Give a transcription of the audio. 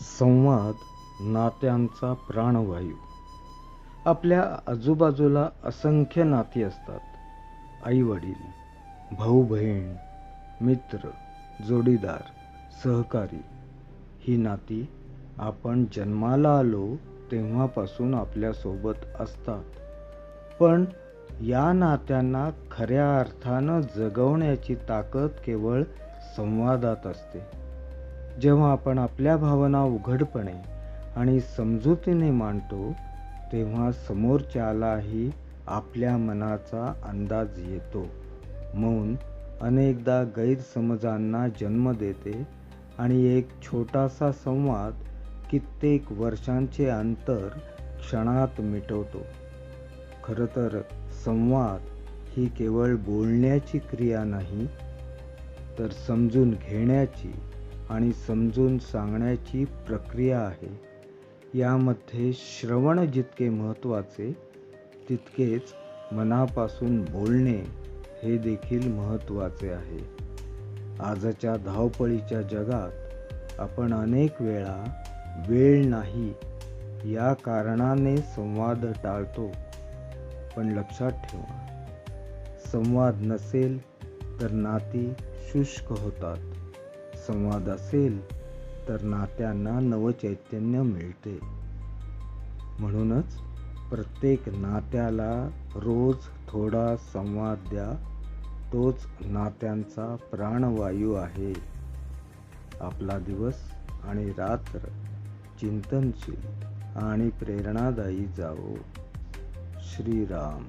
संवाद नात्यांचा प्राणवायू. आपल्या आजूबाजूला असंख्य नाती असतात. आईवडील भाऊ बहीण मित्र जोडीदार सहकारी ही नाती आपण जन्माला आलो तेव्हापासून आपल्यासोबत असतात. पण या नात्यांना खऱ्या अर्थानं जगवण्याची ताकद केवळ संवादात असते. जेव्हा आपण आपल्या भावना उघडपणे आणि समजुतीने मांडतो तेव्हा समोरच्यालाही आपल्या मनाचा अंदाज येतो. मौन अनेकदा गैरसमजांना जन्म देते आणि एक छोटासा संवाद कित्येक वर्षांचे अंतर क्षणात मिटवतो. खरं तर संवाद ही केवळ बोलण्याची क्रिया नाही तर समजून घेण्याची आणि समजून सांगण्याची प्रक्रिया आहे. यामध्ये श्रवण जितके महत्त्वाचे तितकेच मनापासून बोलणे हे देखील महत्त्वाचे आहे. आजच्या धावपळीच्या जगात आपण अनेक वेळा वेळ नाही या कारणाने संवाद टाळतो. पण लक्षात ठेवा संवाद नसेल तर नाती शुष्क होतात. संवाद असेल तर नात्यांना नवचैतन्य मिळते. म्हणूनच प्रत्येक नात्याला रोज थोडा संवाद द्या. तोच नात्यांचा प्राणवायू आहे. आपला दिवस आणि रात्र चिंतनशील आणि प्रेरणादायी जावो. श्रीराम.